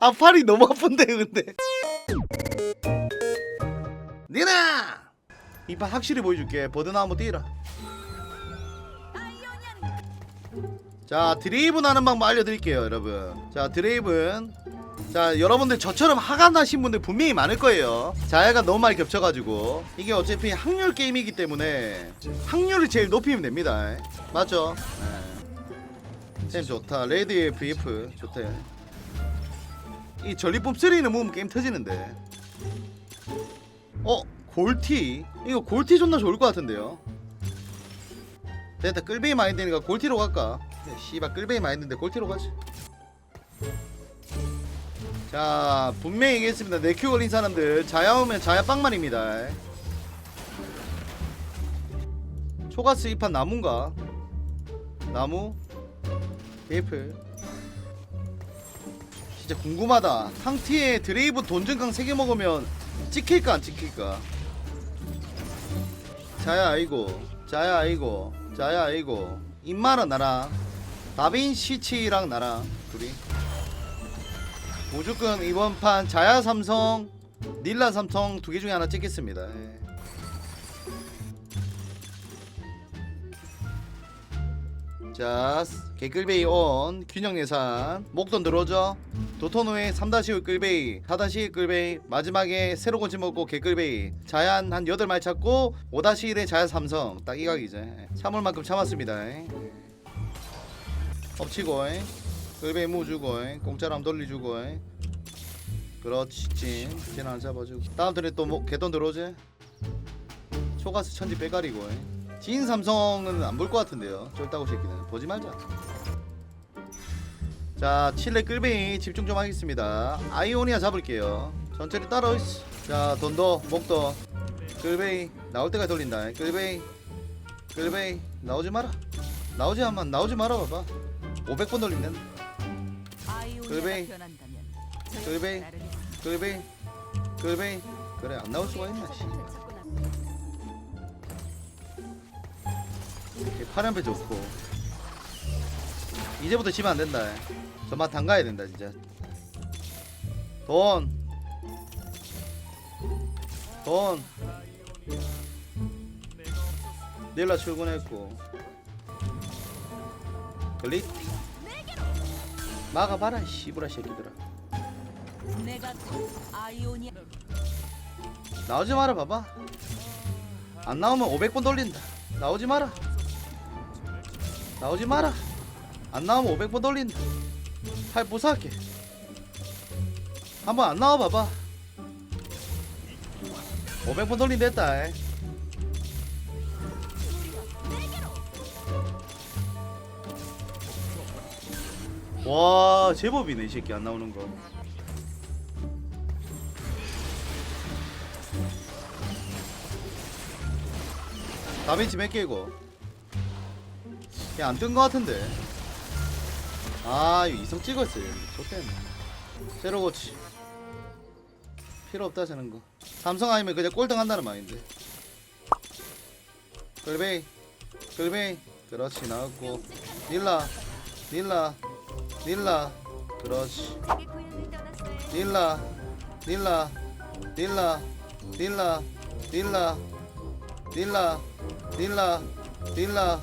아 팔이 너무 아픈데 근데. 니나! 이판 확실히 보여줄게. 버드나 한번 뛰라. 자 드레이븐 하는 방법 알려드릴게요 여러분. 자 드레이븐 자 여러분들 저처럼 하가 나신 분들 분명히 많을 거예요. 자야가 너무 많이 겹쳐가지고. 이게 어차피 확률 게임이기 때문에 확률을 제일 높이면 됩니다. 맞죠? 네. 템 좋다. 레드 VF 좋다 이 전리품 3는 모으면 게임 터지는데 어? 골티? 이거 골티 존나 좋을 것 같은데요 됐다 끌베이 되니까 골티로 갈까? 네, 씨발 끌베이 되는데 골티로 가지 자 분명히 얘기했습니다 네큐 걸린 사람들 자야 오면 자야 빵만입니다 초가스 ip한 나무인가? 나무? 베이플 진짜 궁금하다. 탕티에 드레이브 돈증강 3개 먹으면 찍힐까 안 찍힐까? 자야 아이고. 자야 아이고. 자야 아이고. 임마랑 나랑 다빈시치랑 나랑 둘이. 무조건 이번 판 자야 삼성 닐라 삼성 두 개 중에 하나 찍겠습니다. 예. 자 개끌베이 온 균형 예산 목돈 들어오죠? 도토노의 3-5 끌베이 4-1 끌베이 마지막에 새로 고치 먹고 개끌베이. 자얀 한 8마리 찾고 5-1의 자야 삼성. 딱 이 각이제 참을 만큼 참았습니다. 엎치고 끌베이 무 주고 공짜로 한번 돌려주고 그렇지 찐. 찐 하나 잡아주고. 다음 턴에 또 뭐, 개돈 들어오지? 초가스 천지 빼가리고 진 삼성은 안 볼 것 같은데요. 쫄따구 새끼는. 보지 말자. 자 칠레 끌베이 집중 좀 하겠습니다. 아이오니아 잡을게요. 천천히 따라오시 자 돈도 목도. 끌베이 나올 때까지 돌린다. 끌베이 끌베이 나오지 마라. 나오지 한번 나오지 말아 봐봐. 500번 돌리면 끌베이 끌베이. 끌베이. 끌베이 끌베이 그래 안 나올 수가 있나 씨 파란배 좋고. 이제부터 지면 안 된다. 저맛 담가야 된다 진짜. 돈. 돈. 닐라 출근했고. 글릿 막아봐라 씨부라 새끼들아. 나오지 마라 봐봐. 안 나오면 500번 돌린다. 나오지 마라 나오지 마라. 안 나오면 500번 돌린다. 팔 부사할게. 한번 안 나와 봐봐. 500번 돌린댔다. 에. 와 제법이네 이 새끼 안 나오는 거. 다빈치 몇 개고? 걔 안 뜬 거 같은데. 아, 이거 이성 찍었어요. 좋겠네. 새로 고치. 필요 없다 저는 거. 삼성 아니면 그냥 꼴등 한다는 말인데. 끌베이, 끌베이. 그렇지 나왔고. 닐라, 닐라, 닐라. 그렇지. 닐라, 닐라, 닐라, 닐라, 닐라, 닐라. 닐라 닐라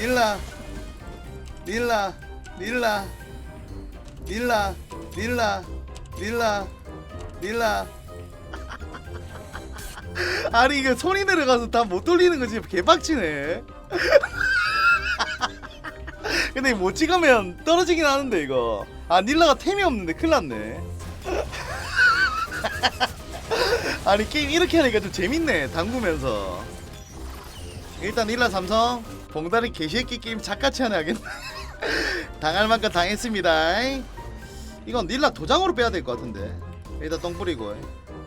닐라 닐라 닐라 릴라 릴라 릴라 릴라. 아니 이거 손이 내려가서 다 못 돌리는 거지. 개빡치네. 근데 못 찍으면 떨어지긴 하는데 이거. 아 닐라가 템이 없는데 큰일 났네. 아니 게임 이렇게 하니까 좀 재밌네 담그면서. 일단 닐라 삼성 봉다리 개새끼 게임 작같이 하네 하겠네. 당할 만큼 당했습니다. 이건 닐라 도장으로 빼야 될 것 같은데. 일단 똥 뿌리고.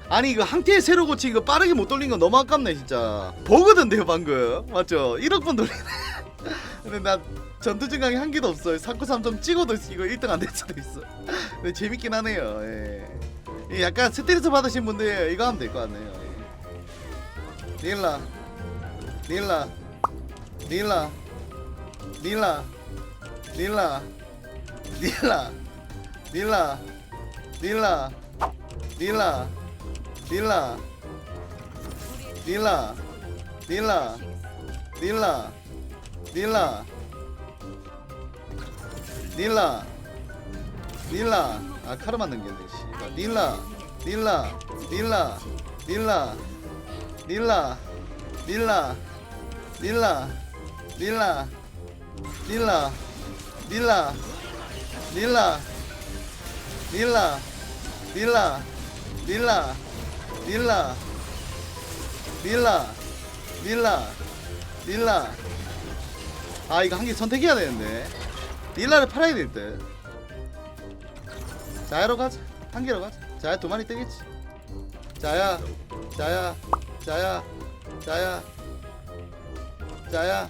아니 이거 항태 새로 고치 이거 빠르게 못 돌린 거 너무 아깝네 진짜. 버그던데요 방금. 맞죠? 1억 번 돌리네. 근데 나 전투 증강이 한 개도 없어. 393점 찍어도 이거 1등 안 될 수도 있어. 근데 재밌긴 하네요. 예. 이 약간 스트레스 받으신 분들 이거 하면 될 것 같네요. 예. 닐라. 닐라 닐라 닐라 닐라 닐라 닐라 닐라 닐라 닐라 닐라 닐라 닐라 닐라 닐라 닐라 아 카르마 넘겼네 씨발 닐라 닐라 닐라 닐라 닐라 닐라 닐라 닐라 닐라 닐라 닐라 닐라 닐라 닐라 닐라 닐라 닐라 닐라 아 이거 한 개 선택해야 되는데 닐라를 팔아야 될듯 자야로 가자 한 개로 가자 자야 두 마리 뜨겠지 자야 자야 자야 자야 자야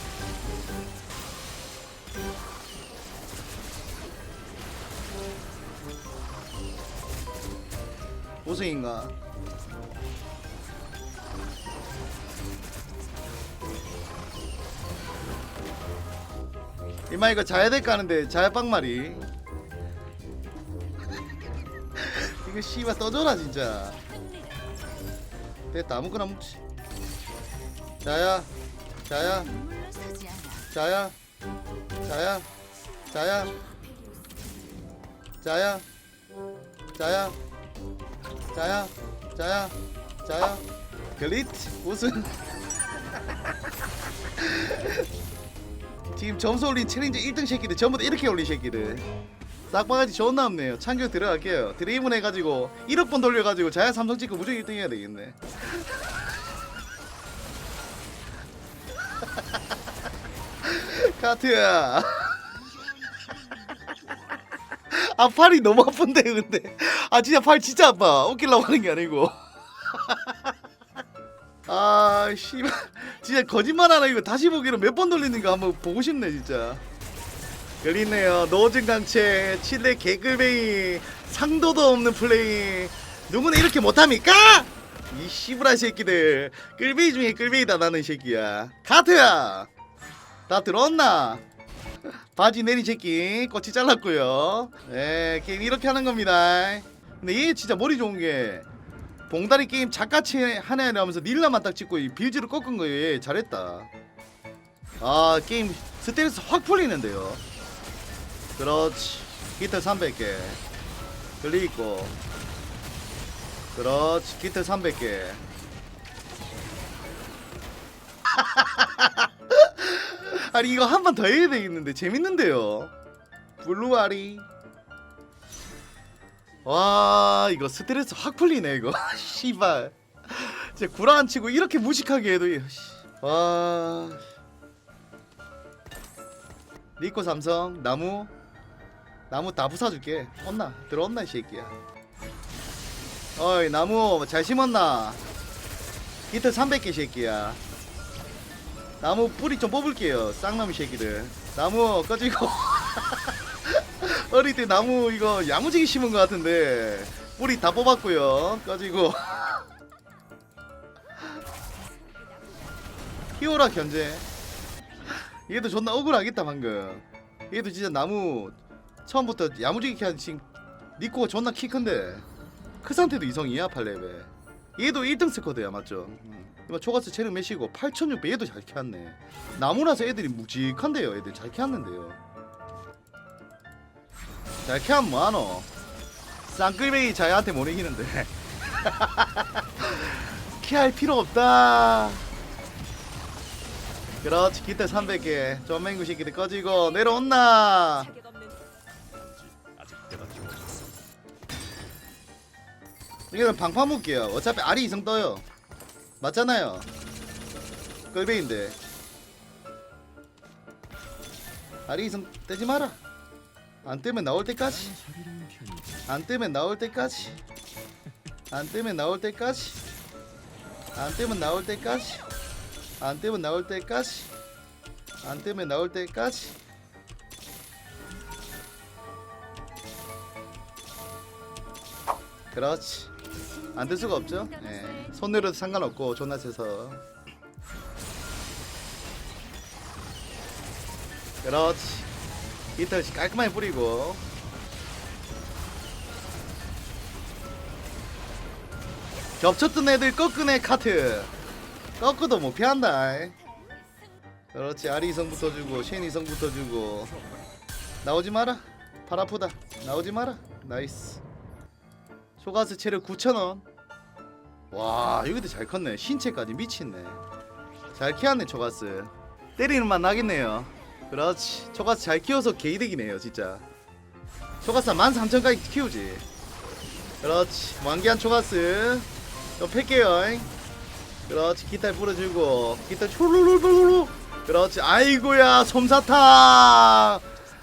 우승인가? 이마 이거 자야될 까는데 자야빵 말이. 이거 씨발 떠줘라 진짜. 됐다 아무거나 묵지 자야 자야 자야 자야 자야 자야 자야 자야 자야 자야. 글리트 우승 지금 점수 올린 챌린저 1등 새끼들 전부 다 이렇게 올린 새끼들. 싹바가지 좋은 나왔네요. 참교 들어갈게요. 드리븐 해가지고 1억 번 돌려가지고 자야 삼성 찍고 무조건 1등 해야 되겠네. 카트야. 아 팔이 너무 아픈데 근데 아 진짜 팔 진짜 아파. 웃기려고 하는 게 아니고. 아 씨발. 진짜 거짓말 하나 이거 다시 보기로 몇 번 돌리는 거 한번 보고 싶네 진짜. 열리네요. 노진 강체 칠레 개글베이 상도도 없는 플레이. 누구는 이렇게 못합니까? 이 씨부라 새끼들. 끌베이 중에 끌베이다 나는 이 새끼야. 카트야! 다 들었나? 바지 내린 새끼 꼬치 잘랐고요. 예 게임 이렇게 하는 겁니다 근데 얘 진짜 머리 좋은 게 봉다리 게임 작같이 하네 하면서 닐라만 딱 찍고 이 빌지를 꺾은 거예요. 얘 잘했다. 아 게임 스트레스 확 풀리는데요. 그렇지. 기타 300개. 글리고 그렇지. 기타 300개. 아니 이거 한 번 더 해야 되겠는데. 재밌는데요. 블루아리 와 이거 스트레스 확 풀리네 이거. 씨발. 제 구라 안 치고 이렇게 무식하게 해도 이- 씨. 와. 리코 삼성 나무. 나무 다 부숴줄게. 혼나 들어온나 이 새끼야. 어이 나무 잘 심었나? 히트 300개 새끼야. 나무 뿌리 좀 뽑을게요 쌍나무 새끼들. 나무 꺼지고 어릴 때 나무 이거 야무지게 심은 것 같은데 뿌리 다 뽑았고요. 꺼지고. 히오라 견제. 얘도 존나 억울하겠다 방금. 얘도 진짜 나무 처음부터 야무지게 그냥 지금 니코가 존나 키 큰데 그 상태도 이성이야 8레벨 얘도 1등 스쿼드야 맞죠? 초가스 체력 몇이고 8600 얘도 잘 키웠네. 나무라서 애들이 묵직한데요 애들 잘 키웠는데요 잘 키우면 뭐하노? 쌍끌뱅이 자기한테 못 이기는데. 키할 필요 없다. 그렇지 기타 300개. 전맹구 새끼들 꺼지고 내려온나 이거는 방파 묶게요. 어차피 알이 이성 떠요. 맞잖아요. 끌베인데. 알이 이성 떼지 마라 안 뜨면 나올 때까지. 안 뜨면 나올 때까지. 안 뜨면 나올 때까지. 안 뜨면 나올 때까지. 안 뜨면 나올 때까지. 안 뜨면 나올 때까지. 그렇지. 안뜰 수가 없죠? 예. 손 내려도 상관없고 존나 세서. 그렇지 이틀 깔끔하게 뿌리고. 겹쳤던 애들 꺾으네 카트. 꺾어도 못 피한다. 그렇지 아리 이성부터 주고 쉔 이성부터 주고. 나오지 마라. 팔 아프다. 나오지 마라. 나이스. 소가스 체력 9,000원. 와 여기도 잘 컸네. 신체까지 미친네. 잘 키웠네 초가스. 때리는 맛 나겠네요 그렇지. 초가스 잘 키워서 개이득이네요 진짜. 초가스 13,000까지 키우지. 그렇지. 완기한 초가스. 좀 팰게요 그렇지. 기타에 뿌려주고 기타 초루루루루 그렇지. 아이고야 솜사탕.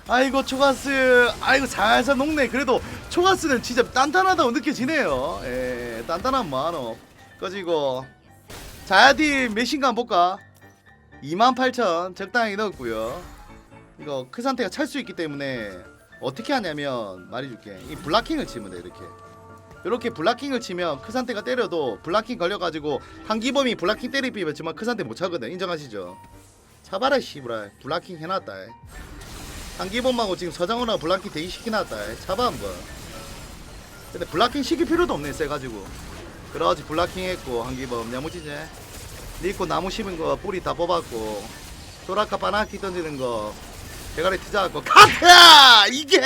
아이고 초가스. 아이고 살살 녹네. 그래도 초가스는 진짜 단단하다고 느껴지네요. 예 단단한 만원 꺼지고. 자야디 몇인가 한번 볼까? 28,000 적당히 넣었고요 이거 그 상태가 찰 수 있기 때문에 어떻게 하냐면 말해줄게. 이 블락킹을 치면 돼 이렇게. 이렇게 블락킹을 치면 그 상태가 때려도 블락킹 걸려가지고 한기범이 블락킹 때리 비면 그 상태 못 차거든. 인정하시죠? 차봐라 씨부라 블락킹 해놨다 한기범하고 지금 서장훈하고 블락킹 대기 시켜놨다 차봐 한번. 근데 블락킹 시킬 필요도 없네 세가지고. 그렇지 블락킹 했고 한기범. 야무지제 니코 나무 심은 거 뿌리 다 뽑았고. 소라카 바나키 던지는 거 대가리 트자갖고 카트야! 이게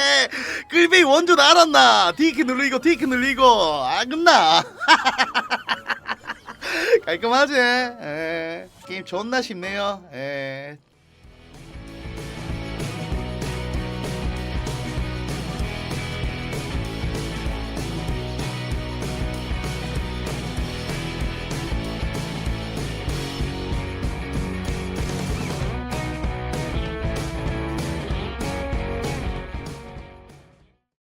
끌베이 원조 알았나? 디키 눌리고 디키 눌리고. 아 끝나. 깔끔하지? 에, 게임 존나 쉽네요. 에,